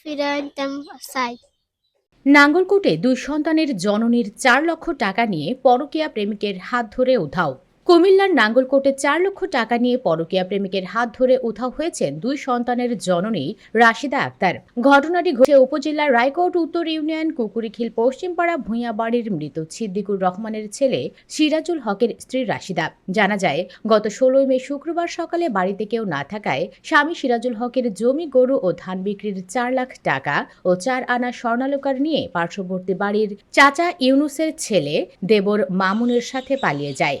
ফিরে আনতাম চাই নাঙ্গলকোটে দুই সন্তানের জননীর চার লক্ষ টাকা নিয়ে পরকীয়া প্রেমিকের হাত ধরে উধাও কুমিল্লার নাঙ্গলকোটে চার লক্ষ টাকা নিয়ে পরকীয়া প্রেমিকের হাত ধরে উধাও হয়েছেন দুই সন্তানের জননী রাশিদা আক্তার। ঘটনাটি ঘটে উপজেলার রায়কোট উত্তর ইউনিয়ন কুকুরিখিল পশ্চিমপাড়া ভূঁইয়াবাড়ির মৃত ছিদ্দিকুর রহমানের ছেলে সিরাজুল হকের স্ত্রী রাশিদা। জানা যায়, গত ষোলোই মে শুক্রবার সকালে বাড়িতে কেউ না থাকায় স্বামী সিরাজুল হকের জমি, গরু ও ধান বিক্রির চার লাখ টাকা ও চার আনা স্বর্ণালকার নিয়ে পার্শ্ববর্তী বাড়ির চাচা ইউনুসের ছেলে দেবর মামুনের সাথে পালিয়ে যায়।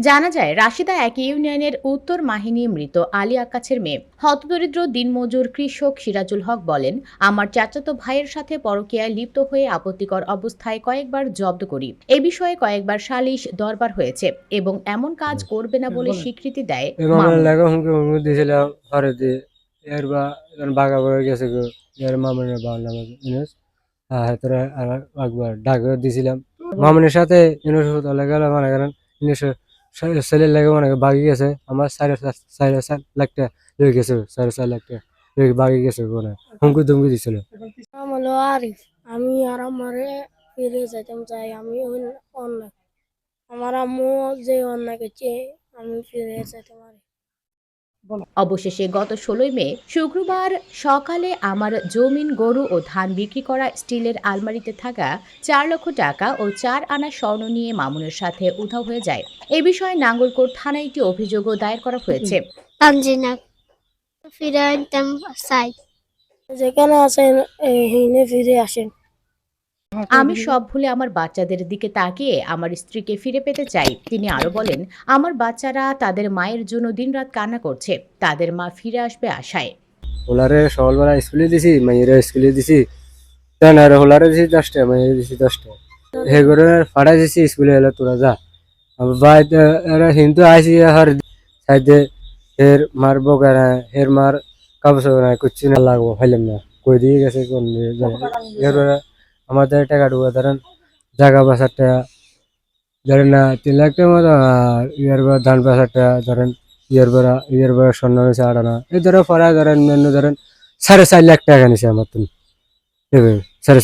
জানা যায় রাশিদা এক ইউনিয়নের উত্তর মাহিনী মৃত আলী আকাছের মেয়ে। হতদরিদ্র দিনমজুর কৃষক সিরাজুল হক বলেন আমার চাচাতো ভাইয়ের সাথে পরকীয়ায় লিপ্ত হয়ে আপত্তিকর অবস্থায় কয়েকবার জব্দ করি। এ বিষয়ে কয়েকবার সালিশ দরবার হয়েছে এবং এমন কাজ করবে না বলে স্বীকৃতি দেয় এই মামনের বাগা গেছে আর একবার ডাক সাথে লাগে গেল মানে ছেলের লাগে অনেক বাগি গেছে। আমার সাড়ে সাড়ে সাত লাখ লয়ে গেছে সাড়ে সাত লাখ টাকা বাগি গেছে মানে হুমকি ধুমকি দিছিল। হলো আরিফ। আমি আর আমারে ফিরে যেতাম চাই আমি অন্য- অন্যায়। আমার আম্মু যে অন্যায় করছে, আমি ফিরে যেতে পারি অবশেষে গত ষোলোই মে শুক্রবার সকালে আমার জমিন গরু ও ধান বিক্রি করা স্টিলের আলমারিতে থাকা চার লক্ষ টাকা ও চার আনা স্বর্ণ নিয়ে মামুনের সাথে উধাও হয়ে যায়। এ বিষয়ে নাঙ্গলকোট থানায় একটি অভিযোগও দায়ের করা হয়েছে। ফিরে আনতাম যেখানে আছেন হিনে ফিরে আসেন। আমি সব ভুলে আমার বাচ্চাদের দিকে তাকিয়ে আমার স্ত্রীকে ফিরে পেতে চাই। তিনি আরও বলেন আমার বাচ্চারা তাদের মায়ের জন্য দিনরাত কান্না করছে। তাদের মা ফিরে আসবে আশায়। হোলারে সকালবেলা স্কুলে দিছি মাইয়েরা স্কুলে দিছি। তাই হোলারে দিছি দশটা মাইয়েরা দিছি দশটা। হে করে ফাড়া দিছি স্কুলে এলে তোরা যা। বাইত এরা হিন্দু আইসি হর সাইডে হের মার বগারা হের মার কাবস না কুচি না লাগবো ফাইলাম না। কই দিয়ে গেছে কোন আমাদের টাকা ঢুকে, ধরেন জায়গা বাসারটা টাকা, ধরেন না তিন লাখ টাকা মতো আর ইয়ার পর ধান বাসারটা ধরেন, ইয়ার বেড়া ইয়ার বেড়া স্বর্ণ নিয়েছে আড়ানা এই ধরো পড়া ধরেন মেনু ধরেন, সাড়ে চার লাখ টাকা নিছে আমার তুমি সাড়ে